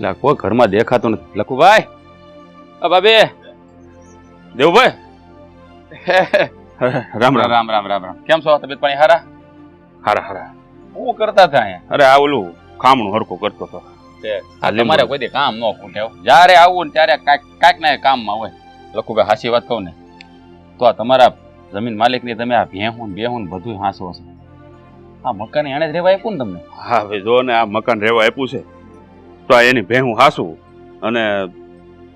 એટલે કોઈ ઘરમાં દેખાતું નથી. લખુભાઈ? અ બાબે દેવભાઈ? રામ રામ. રામ રામ રામ રામ. કેમ છો? તબિયત પાણી હારા? હારા હારા. હું કરતા હતા અહીંયા? અરે આ ઓલું કામનું હરખું કરતો હતો. તમારે કોઈ દી કામ ન ખૂટે જ્યારે આવું ને ત્યારે કાંઈક કાંઈક ના કામમાં હોય. લખુભાઈ હાસી વાત કહું ને. તો આ તમારા જમીન માલિકની તમે આ ભેહું બેહું બધું હાંસો હશે આ મકાન એણે જ રેવા આપ્યું ને તમને? હા ભાઈ જો ને આ મકાન રહેવા આપ્યું છે. તો આ એની ભેહું હાસું અને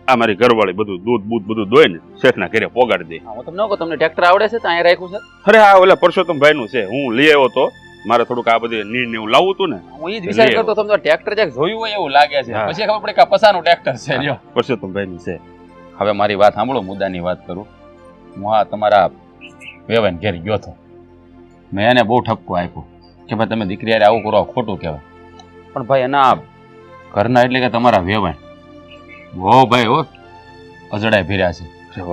આ મારી ઘરવાળી બધું દૂધ બૂધ બધું દોય ને શેઠના ઘરે પોગાડી દે. હા, તમને કહું તમને ટ્રેક્ટર આવડે છે? ત્યાં રાખ્યું છે? અરે આ ઓલા નું છે હું લઈ આવ્યો તો. મારે થોડુંક આ બધી નીર ને એવું લાવવું હતું ને. હું એ જ વિચાર કરતો તમને ટ્રેક્ટર જે જોયું હોય એવું લાગે છે. પછી ખબર પડે કે પસાનું ટ્રેક્ટર છે લ્યો. પરસોત્તમ ભાઈ નું છે. હવે મારી વાત સાંભળો મુદ્દાની વાત કરું. હું આ તમારા વેવાઈને ઘેર ગયો હતો. મેં એને બહુ ઠપકો આપ્યો. કે ભાઈ તમે દીકરી આવું કરો ખોટું કહેવાય. પણ ભાઈ એના ઘરના એટલે કે તમારા વેવાય બહુ ભાઈ હો અજડાય ફેર્યા છે.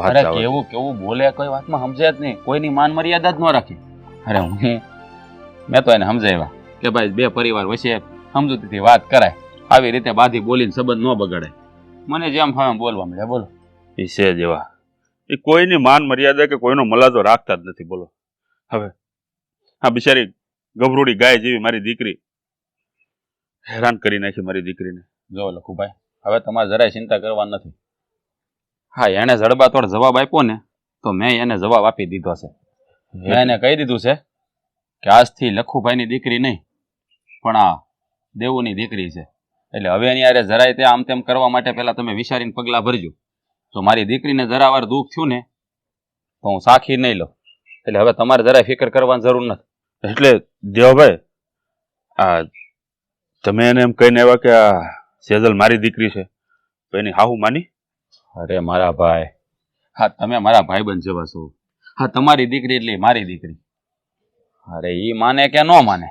અરે કેવું કેવું બોલે કોઈ વાતમાં સમજાય જ નહીં. કોઈની માન મર્યાદા જ ન રાખી. અરે હું મેં તો એને સમજાવ્યા કે ભાઈ બે પરિવાર વચ્ચે સમજૂતીથી વાત કરાય. આવી રીતે બાધી બોલીને સંબંધ ન બગડે. મને જેમ ફાવે બોલવા મળે બોલો. એ છે જેવા. એ કોઈની માન મર્યાદા કે કોઈનો મલાજો રાખતા જ નથી બોલો. હવે હા બિચારી ગભરૂડી ગાય જેવી મારી દીકરી હેરાન કરી નાખી મારી દીકરીને. જો લખુભાઈ, હવે તમારે જરાય ચિંતા કરવા નથી. હા એણે જડબાતોડ જવાબ આપ્યો ને, તો મેં એને જવાબ આપી દીધો છે. મેં એને કહી દીધું છે કે આજથી લખુભાઈની દીકરી નહીં, પણ આ દેવુની દીકરી છે. એટલે હવે એની યારે જરાય તે આમ તેમ કરવા માટે પહેલા તમે વિચારીને પગલાં ભરજો. જો મારી દીકરીને જરાવાર દુઃખ થયું ને, તો હું સાખી નહીં લઉં. એટલે હવે તમારે જરાય ફિકર કરવાની જરૂર નથી. એટલે દેવભાઈ, આ તમે એને એમ કહીને આવ્યા કે આ સેજલ મારી દીકરી છે તો એની હાહુ માની? અરે મારા ભાઈ. હા તમે મારા ભાઈબંધ જેવા છો. હા તમારી દીકરી એટલે મારી દીકરી. અરે એ માને કે ન માને?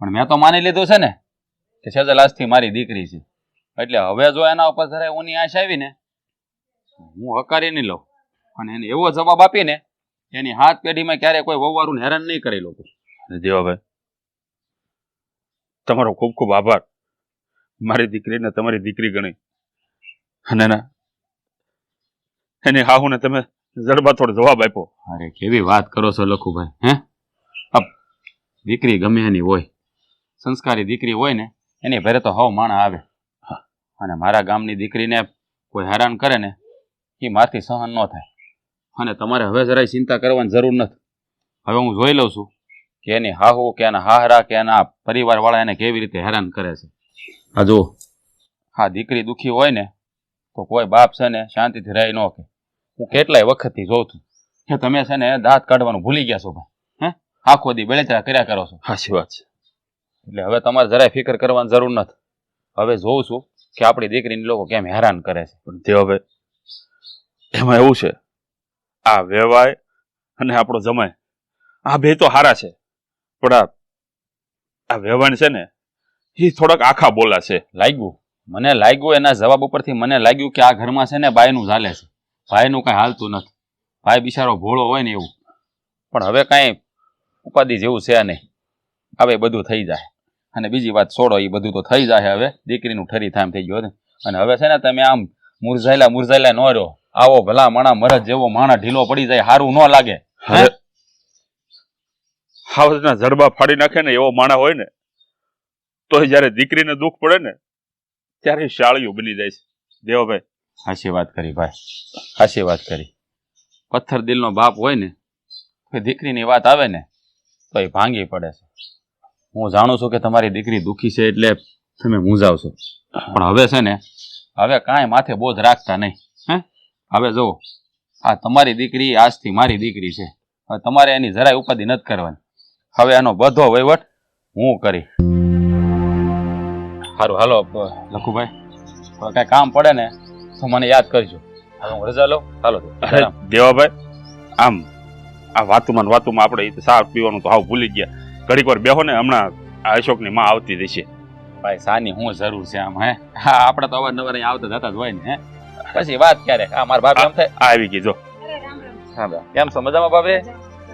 પણ મેં તો માની લીધું છે ને કે સેજલ આજથી મારી દીકરી છે. એટલે હવે જો એના ઉપર જરાય ઊની આશ આવી ને હું હકારી નહીં લઉં. અને એને એવો જવાબ આપીને એની હાથ પેઢીમાં ક્યારે કોઈ વવારું હેરાન નહીં કરી લોકો દેવાભાઈ તમારો ખૂબ ખૂબ આભાર. મારી દીકરીને તમારી દીકરી ગણી. અને ના એની હાહુને તમે જડબાતોડ જવાબ આપ્યો. અરે કેવી વાત કરો છો લખુભાઈ હે? અપ દીકરી ગમે એની હોય. સંસ્કારી દીકરી હોય ને એની ભરે તો હાવ માણા આવે. અને મારા ગામની દીકરીને કોઈ હેરાન કરે ને એ મારથી સહન ન થાય. અને તમારે હવે જરાય ચિંતા કરવાની જરૂર નથી. હવે હું જોઈ લઉં છું કે એની હાહુ કે એના હાહરા કે એના પરિવારવાળા એને કેવી રીતે હેરાન કરે છે? આ જુઓ હા દીકરી દુઃખી હોય ને તો કોઈ બાપ છે ને શાંતિથી રહી ન કે હું કેટલાય વખતથી જોઉં છું કે તમે છે ને દાંત કાઢવાનું ભૂલી ગયા છો ભાઈ હે? આખો દી બેળેચરા કર્યા કરો છો. સાચી વાત છે. એટલે હવે તમારે જરાય ફિકર કરવાની જરૂર નથી. હવે જોઉં છું કે આપણી દીકરીને લોકો કેમ હેરાન કરે છે. પણ તે હવે એમાં એવું છે આ વેવાય અને આપણો જમાય આ બે તો હારા છે. પણ આ આ વેવાણ છે ને એ થોડાક આખા બોલા છે. લાગ્યું. મને લાગ્યું એના જવાબ ઉપરથી મને લાગ્યું કે આ ઘરમાં છે ને બાયનું ચાલે છે. ભાઈનું કાંઈ હાલતું નથી. ભાઈ બિચારો ભોળો હોય ને એવું. પણ હવે કાંઈ ઉપાધિ જેવું છે નહીં. હવે બધું થઈ જાય. અને બીજી વાત છોડો એ બધું તો થઈ જાય હવે. દીકરીનું ઠરી થામ થઈ ગયો અને હવે છે ને તમે આમ મુરઝાયેલા મુરઝાયેલા ન રહ્યો. આવો ભલા માણા મરજ જેવો માણા ઢીલો પડી જાય સારું ન લાગે. હાવજના જડબા ફાડી નાખે ને એવો માણા હોય ને તો જ્યારે દીકરીને દુઃખ પડે ને ત્યારે શાળિયું બની જાય છે. દેવાભાઈ, હાસી વાત કરી ભાઈ, હાસી વાત કરી. પથ્થર દિલનો બાપ હોય ને દીકરીની વાત આવે ને તો એ ભાંગી પડે છે. હું જાણું છું કે તમારી દીકરી દુઃખી છે એટલે તમે મૂંઝાવશો. પણ હવે છે ને, હવે કાંઈ માથે બોધ રાખતા નહીં, હે? હવે જુઓ, આ તમારી દીકરી આજથી મારી દીકરી છે. હવે તમારે એની જરાય ઉપાધિ નથી કરવાની. હવે એનો બધો વહીવટ હું કરી. સારું હાલો લખુભાઈ. કાંઈ કામ પડે ને તો મને યાદ કરજો. હવે હું રજા લઉં. હાલો દેવાભાઈ આમ આ વાતુમાં વાતુમાં આપણે સાફ પીવાનું તો હાવ ભૂલી ગયા. ઘડીક વાર બેહો ને હમણાં આ અશોકની માં આવતી રહેશે. ભાઈ સાની હું જરૂર છે આમ હે? હા આપણે તો અવારનવાર અહીંયા આવતા જતા જ હોય ને હે? પછી વાત ક્યારે? હા મારા બાપ એમ થાય. આવી ગઈ જો. અરે રામ રામ. હા બા. કેમ સમજામાં મજામાં બાપે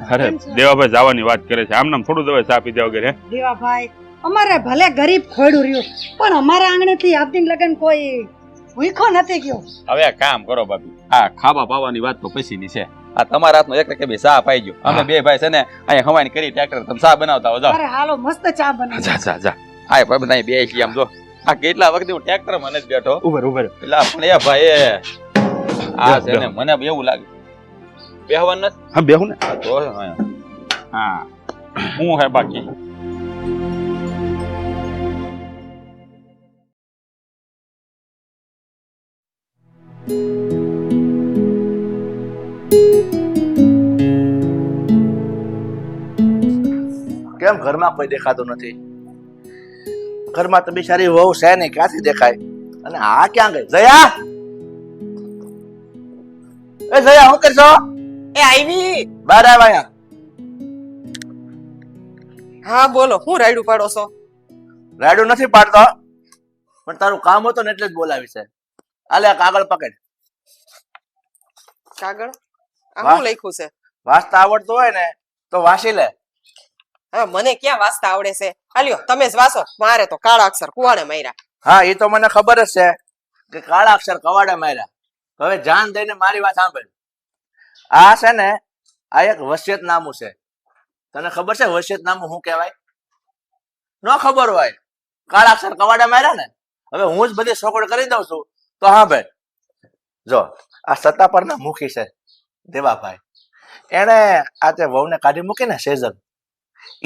અરે? દેવાભાઈ જવાની વાત કરે છે. આમ નામ થોડું દવાઈ ચા વગર હે? દેવાભાઈ અમારે ભલે ગરીબ ખોડું રહ્યું પણ અમારા આંગણેથી આપની લગન કોઈ ભૂખો નથી ગયો. હવે કામ કરો બાપી. આ ખાવા પાવાની વાત તો પછીની છે. આ તમારા હાથનો એક કે બે ચા પાઈ ગયો. અમે બે ભાઈ છે ને અહીંયા હવાની કરી ટ્રેક્ટર તમે ચા બનાવતા હો અરે હાલો મસ્ત ચા બનાવ. જા જા જા. આ ભાઈ બધા બે છીએ આમ જો. આ કેટલા વખત હું ટ્રેક્ટર મને જ બેઠો ઉભર ઉભર એટલે પણ એ ભાઈ આ છે ને મને એવું લાગે. બેહવાનું નથી? હા બેહું ને. તો હા. હા. હું હે બાકી? કેમ ઘરમાં કોઈ દેખાતું નથી? ઘરમાં તો બિચારી વહુ છે નહીં ક્યાંથી દેખાય? અને આ ક્યાં ગઈ? જયા? એ જયા શું કરશો? એ આવી બહાર આવ હા બોલો હું રાયડું પાડો છો? રાડું નથી પાડતો. પણ તારું કામ હતું ને એટલે જ બોલાવી છે. આલે આ કાગળ પકડ. કાગળ? આ હું લખ્યું છે? વાંચતા આવડતું હોય ને તો વાંચી લે. હા મને ક્યાં વાંચતા આવડે છે? હાલ્યો તમે જ વાંચો. મારે તો કાળા અક્ષર કુવાડે માર્યા. હા એ તો મને ખબર જ છે કે કાળા અક્ષર કવાડે માર્યા. હવે જાન દઈને મારી વાત સાંભળ. આ છે ને આ એક વસિયતનામું છે. તને ખબર છે વસિયતનામું શું કહેવાય? ન ખબર હોય. કાળા અક્ષર કવાડા માર્યા ને? હવે હું જ બધી સોકડ કરી દઉં છું. તો હા ભાઈ જો આ સત્તા પરના મુખી છે દેવાભાઈ. એણે આ તે વહુને કાઢી મૂકી ને સેજલ.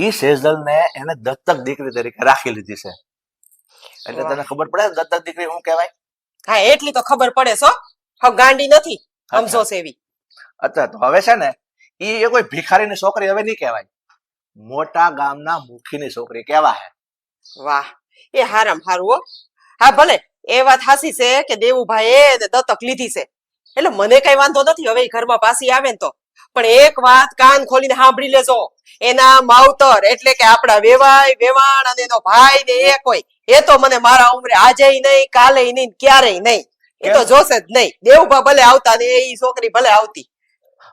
ઈ સેજલ ને એને દત્તક દીકરી તરીકે રાખી લીધી છે. એટલે તને ખબર પડે દત્તક દીકરી શું કહેવાય? હા એટલી તો ખબર પડે છો હવે ગાંડી નથી સમજો છે અચ્છા તો હવે છે ને ઈ એ કોઈ ભિખારીની છોકરી હવે નહીં કહેવાય. મોટા ગામના મુખીની છોકરી કેવા હે વાહ એ હારામ હારું હો. હા ભલે એ વાત હાસી છે કે દેવુભાઈ એ દત્તક લીધી છે. એટલે મને કઈ વાંધો નથી હવે ઘરમાં પાછી આવે ને તો. પણ એક વાત કાન ખોલીને સાંભળી લેજો. એના માવતર એટલે કે આપણા વેવાય વેવાણ અને એનો ભાઈ ને એ કોઈ. એ તો મને મારા ઉંમરે આજે નહીં કાલે નહીં ક્યારેય નહીં. એ તો જોશે જ નહીં. દેવુભા ભલે આવતા ને એ છોકરી ભલે આવતી.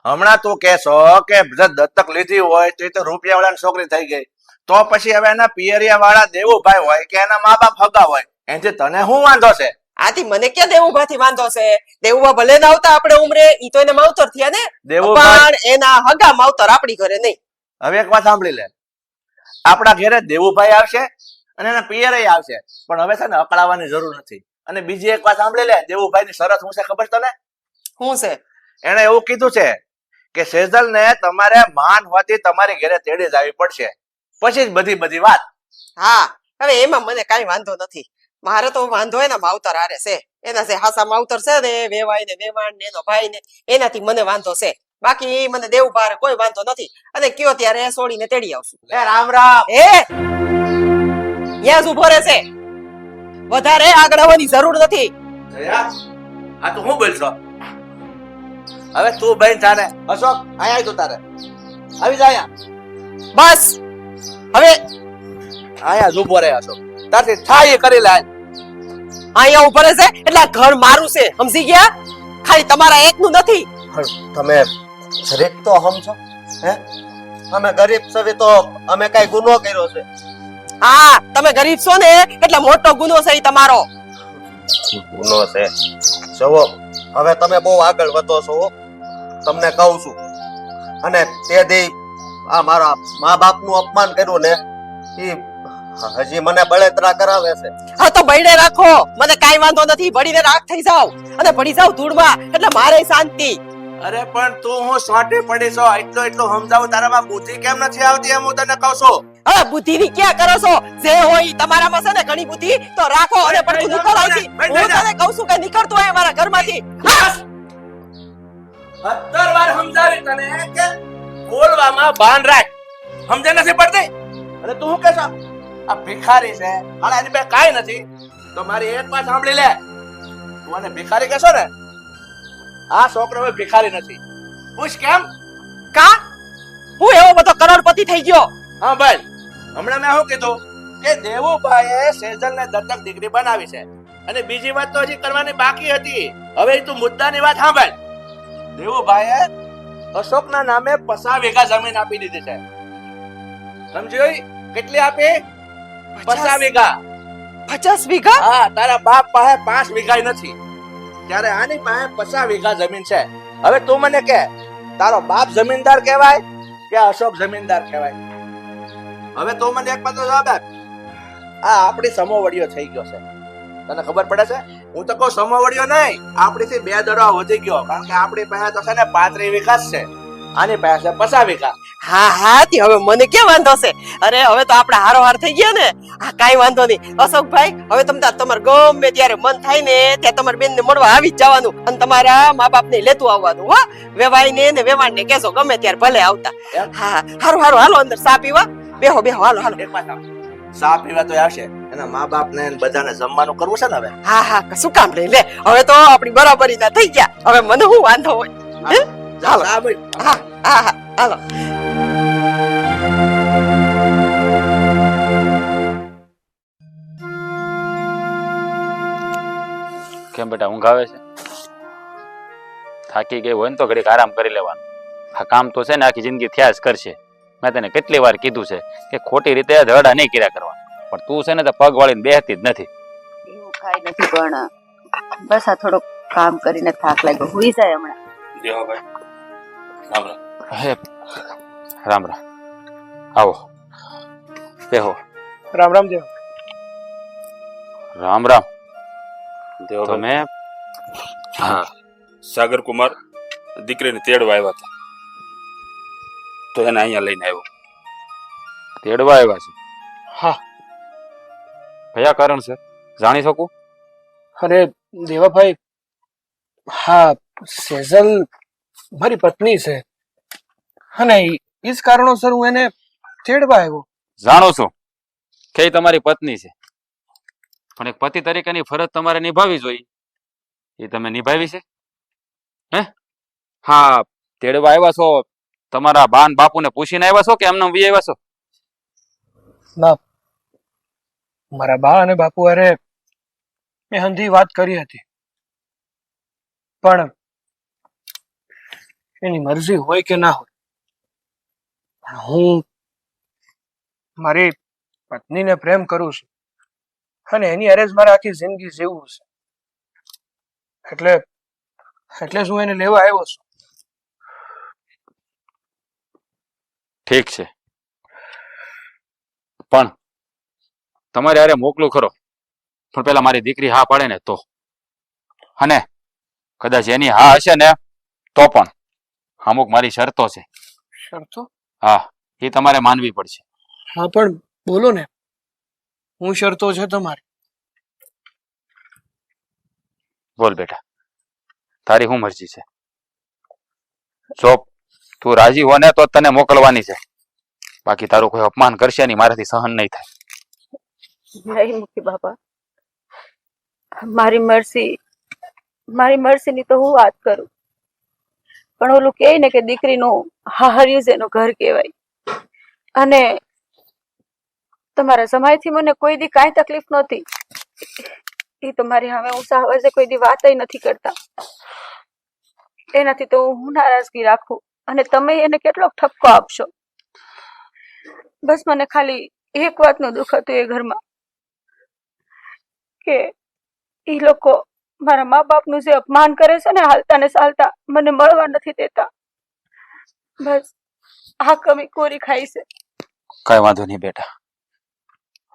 હમણાં તું કહેશો કે દત્તક લીધી હોય તો એ તો રૂપિયા વાળાની છોકરી થઈ ગઈ. તો પછી હવે એના પિયરિયા વાળા દેવુભાઈ હોય કે એના મા બાપ હગા હોય એનાથી તને શું વાંધો છે? આથી મને ક્યાં દેવુભાથી વાંધો છે? દેવુભા ભલે ના આવતા આપણે ઉમરે ઈ તો એને માવતર થયા ને? પણ એના હગા માવતર આપણી ઘરે નહીં. હવે એક વાત સાંભળી લે. આપણા ઘરે દેવુભાઈ આવશે અને એના પિયરે આવશે. પણ હવે છે ને અકળાવવાની જરૂર નથી. અને બીજી એક વાત સાંભળી લે દેવુભાઈ ની શરત શું છે ખબર તને? શું છે? એને એવું કીધું છે કે સેજલ ને તમારે માન હોતી તમારી ઘરે તેડી જ આવી પડશે. પછી જ બધી બધી વાત. હા હવે એમાં મને કઈ વાંધો નથી. મારે તો વાંધો એના માવતર હારે છે. એના છે હાસા માવતર છે ને વેવાય ને વેવાણ ને એનો ભાઈ ને એનાથી મને વાંધો છે. બાકી મને દેવું ભાર કોઈ વાંધો નથી. અને કયો ત્યારે છોડીને તેડી આવશું. એ રામ રામ. એ યસ ઊભો રહેશે. વધારે આગળ આવવાની જરૂર નથી. આ તો હું બોલશો? હવે તું બેન તારે અશોક અહીંયા આવી તો તારે. આવી જા અહીંયા. બસ. હવે અહીંયા ઊભો રહે અશોક તારથી થાય એ કરી લે. અહીંયા ઊભો રહેશે એટલે ઘર મારું છે. સમજી ગયા? ખાલી તમારા એકનું નથી. તમે જરીક તો સમજો હે? અમે ગરીબ સવી તો અમે કઈ ગુનો કર્યો છે. હા તમે ગરીબ છો ને એટલે મોટો ગુનો છે તમારો. ગુનો છે. જો હવે તમે બહુ આગળ વધો છો. તમને કહું છું. અને તે દી આ મારા મા બાપનું અપમાન કર્યું ને એ હજી મને બળેતરા કરાવે છે. હા તો બળીને રાખો. મને કાઈ વાંધો નથી બળીને રાખ થઈ જાવ. અને પડી જાવ ધૂળમાં એટલે મારે શાંતિ. અરે પણ તું હું સોટી પડી છો? એટલો એટલો સમજાવું તારામાં બુદ્ધિ કેમ નથી આવતી એમ હું તને કહું છું? હવે બુદ્ધિ ની ક્યાં કરો છો? જે હોય તમારામાં છે ને ઘણી બુદ્ધિ તો રાખો. અને પણ તું નીકળ આવતી હું તને કહું છું કે નીકળતું હોય મારા ઘરમાંથી. સત્તર વાર સમજાવી તને કે બોલવામાં ભાન રાખ. સમજે નથી પડતી? અને તું શું કહેશો આ ભિખારી છે. હાલ એની પાસે કાંઈ નથી. તો મારી એક વાત સાંભળી લે. તું આને ભિખારી કહેશો ને? આ છોકરો હવે ભિખારી નથી. પૂછ કેમ? કા? હું એવો બધો કરોડપતિ થઈ ગયો. હા ભાઈ હમણાં મેં શું કીધું? કે દેવુભાઈએ સેજલને દત્તક દીકરી બનાવી છે. અને બીજી વાત તો હજી કરવાની બાકી હતી. હવે તું મુદ્દાની વાત સાંભળ. દેવુભાઈએ અશોકના નામે પચાસ વીઘા જમીન આપી દીધી છે. સમજ્યો? કેટલી આપી? પચાસ. વીઘા. પચાસ વીઘા? હા તારા બાપ પાસે પાંચ વીઘા નથી. ત્યારે આની પાસે પચાસ વીઘા જમીન છે. હવે તું મને કે તારો બાપ જમીનદાર કહેવાય કે અશોક જમીનદાર કહેવાય? હવે તું મને એક માત્ર જવાબ આપ. આ આપણી સમોવડીઓ થઈ ગયો છે. તને ખબર પડે છે? હું તો કહું સમોવડીઓ નહીં આપણીથી બે દડો વધી ગયો કારણ કે આપણી પાસે તો છે ને પાંત્રીસ વિકાસ છે આની પાસે પસા વિકાસ હા હા તે હવે મને કે વાંધો છે? અરે હવે તો આપણે હારો હાર થઈ ગયા ને. આ કાઈ વાંધો નહીં. અશોકભાઈ હવે તમને તમારે ગમે ત્યારે મન થાય ને ત્યાં તમારે બેન ને મળવા આવી જ જવાનું અને તમારા મા બાપ ને લેતું આવવાનું હો. વેવાઈ ને ને વેવાણ ને કેશો ગમે ત્યારે ભલે આવતા. હા હારું હારું હાલો અંદર સા પીવા. બેહો બેહો હાલો હાલો. ચા પીવા તો આવશે. એના મા બાપ ને બધાને જમવાનું કરવું છે ને હવે? હા હા કશું કામ નહીં લે. હવે તો આપણી બરાબરી ના થઈ ગયા. હવે મને હું વાંધો હોય? હે? જા, હાલો. ચા બન. હા હા હા હાલો. કેમ બેટા ઊંઘ આવે છે? થાકી ગઈ હોય ને તો ઘડીક આરામ કરી લેવાનું. આ કામ તો છે ને આખી જિંદગી થયા જ કરશે. મેં તને કેટલી વાર કીધું છે કે ખોટી રીતે ધડા નહીં કર્યા કરવા પણ તું છે ને તો પગ વાળીને બેહતી જ નથી. એવું કાંઈ નથી પણ બસ આ થોડો કામ કરીને થાક લાગ્યો. હોઈ જાય હમણાં. હે રામ રામ. આવો. બેહો. રામ રામ દેવ. રામ રામ. તમે? હા. સાગર કુમાર દીકરીને તેડવા આવ્યા હતા. તો એને અહીંયા લઈને આવ્યો. તેડવા આવ્યા છે? હા. કયા કારણ છે? જાણી શકું? અરે દેવાભાઈ હા સેઝલ મારી પત્ની છે. અને એ જ કારણોસર હું એને તેડવા આવ્યો. જાણો છો કે તમારી પત્ની છે. પણ એક પતિ તરીકેની ફરજ તમારે નિભાવવી જોઈએ. એ તમે નિભાવી છે? હે? હા તેડવા આવ્યા છો તમારા બાન બાપુને પૂછીને આવ્યા છો કે એમને વી આવ્યા છો? મારા બા અને બાપુ અરે મેં હંધી વાત કરી હતી. પણ એની મરજી હોય કે ના હોય, પણ હું મારી પત્નીને પ્રેમ કરું છું અને એની અરેજ મારે આખી જિંદગી જીવવું છે. એટલે એટલે હું એને લેવા આવ્યો છું. ઠીક છે. પણ તમારે અરે મોકલું ખરો. પણ પેલા મારી દીકરી હા પાડે ને તો. અને કદાચ એની હા હશે ને તો પણ. અમુક મારી શરતો છે. શરતો? હા એ તમારે માનવી પડશે. હા પણ બોલો ને. હું શરતો છે તમારી? બોલ બેટા. તારી શું મરજી છે? જો તું રાજી હો ને તો તને મોકલવાની છે. બાકી તારું કોઈ અપમાન કરશે નહીં મારાથી સહન નહીં થાય. નહીં મૂકી બાબા. મારી મરસી મારી મરસીની તો હું વાત કરું. પણ ઓલું કહે ને કે દીકરીનું હાહર્યું એનું ઘર કહેવાય. અને તમારા સમયથી મને કોઈ દી કાંઈ તકલીફ નહોતી. એ તો મારી હવે હું સાવજે કોઈ દી વાત નથી કરતા. એનાથી તો હું નારાજગી રાખું અને તમે એને કેટલો ઠપકો આપશો. બસ મને ખાલી એક વાતનું દુઃખ હતું એ ઘરમાં. કે એ લોકો મારા મા બાપનું જે અપમાન કરે છે ને હાલતા ને ચાલતા, મને મળવા નથી દેતા. બસ, આ કમી કોરી ખાઈ છે. કઈ વાંધો નહીં બેટા.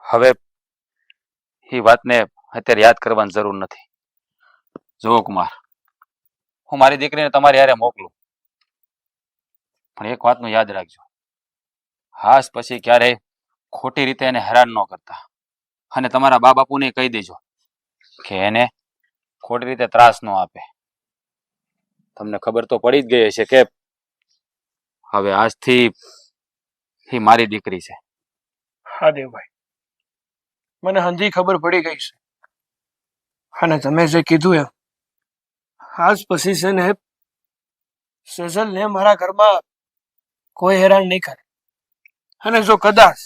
હવે એ વાતને અત્યારે યાદ કરવાની જરૂર નથી. જુઓ કુમાર, હું મારી દીકરીને તમારી હારે મોકલું. પણ એક વાતનું યાદ રાખજો. હાસ પછી ક્યારેય ખોટી રીતે એને હેરાન ન કરતા. અને તમારા બા બાપુને કહી દેજો કે એને ખોટી રીતે ત્રાસ ન આપે. તમને ખબર તો પડી જ ગઈ હશે કે હવે આજથી એ મારી દીકરી છે. હા, દેવભાઈ. મને હંધી ખબર પડી ગઈ છે. અને તમે જે કીધું એમ, આજ પછી છે ને સેઝલ ને મારા ઘરમાં કોઈ હેરાન નહીં કરે. અને જો કદાચ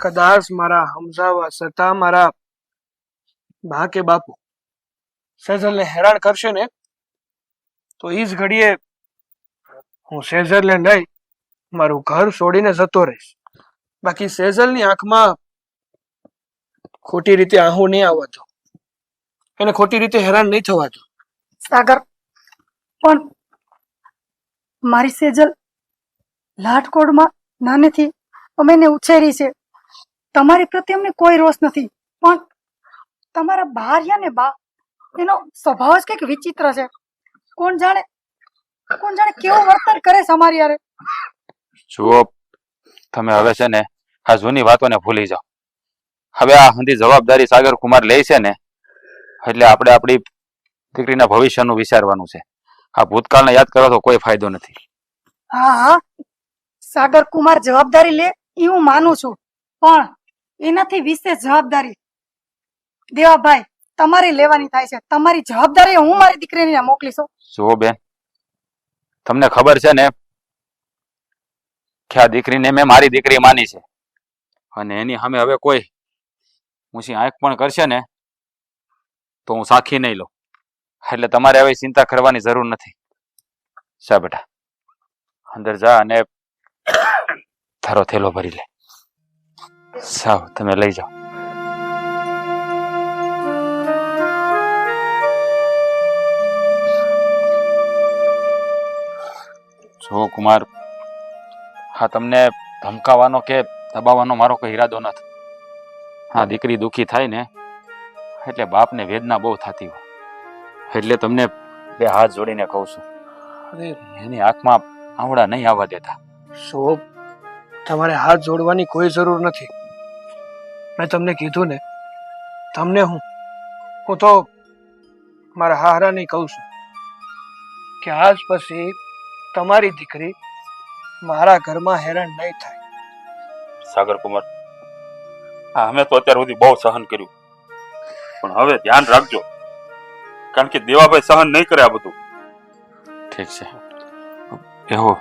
કદાચ મારા હમઝાવા છતાં મારા બા કે બાપુ સેઝલ ને હેરાન કરશે ને, તો એ જ ઘડીએ હું સેઝલ ને લઈ મારું ઘર છોડીને જતો રહીશ. બાકી સેઝલની આંખમાં ખોટી રીતે આહું નહીં આવવા દો એને ખોટી રીતે હેરાન નહીં થવા દો સાગર, પણ મારી સેજલ લાટકોડમાં નાનેથી અમે એને ઉછેરી છે. તમારી પ્રત્યે અમને કોઈ રોષ નથી. પણ તમારા ભાર્યા ને બા એનો સ્વભાવ જ કંઈક વિચિત્ર છે. કોણ જાણે કોણ જાણે કેવું વર્તન કરે છે અમારી યારે જુઓ તમે હવે છે ને આ જૂની વાતોને ભૂલી જાઓ. હવે આ હંધી જવાબદારી સાગર કુમાર લે છે ને એટલે આપણે આપણી દીકરીના ભવિષ્યનું વિચારવાનું છે. આ ભૂતકાળને યાદ કરો તો કોઈ ફાયદો નથી. હા હા. સાગર કુમાર જવાબદારી લે એ હું માનું છું. પણ એનાથી વિશેષ જવાબદારી. દેવાભાઈ તમારી લેવાની થાય છે. તમારી જવાબદારી હું મારી દીકરીને મોકલીશું જુઓ બેન, તમને ખબર છે ને કે આ દીકરીને મેં મારી દીકરી માની છે. અને એની સામે હવે કોઈ ઊંચી આંખ પણ કરશે ને તો હું સાખી નહીં લઉં. એટલે તમારે હવે ચિંતા કરવાની જરૂર નથી. સા બેટા, અંદર જા અને તારો થેલો ભરી લે. સાવ તમે લઈ જાઓ. જો કુમાર હા તમને ધમકાવાનો કે દબાવવાનો મારો કોઈ ઈરાદો નથી. હા. દીકરી દુઃખી થાય ને એટલે બાપને વેદના બહુ થતી હોય. એટલે તમને બે હાથ જોડીને કહું છું. અરે એની આંખમાં આવડા નહીં આવવા દેતા. શોભ તમારે હાથ જોડવાની કોઈ જરૂર નથી. મેં તમને કીધું ને તમને હું હું તો મારા હારાને કહું છું કે આજ પછી તમારી દીકરી મારા ઘરમાં હેરાન નહીં થાય. સાગર કુમાર હા અમે તો અત્યાર સુધી બહુ સહન કર્યું. પણ હવે ધ્યાન રાખજો કારણ કે દેવાભાઈ સહન નહીં કરે આ બધું. ઠીક છે. બેહો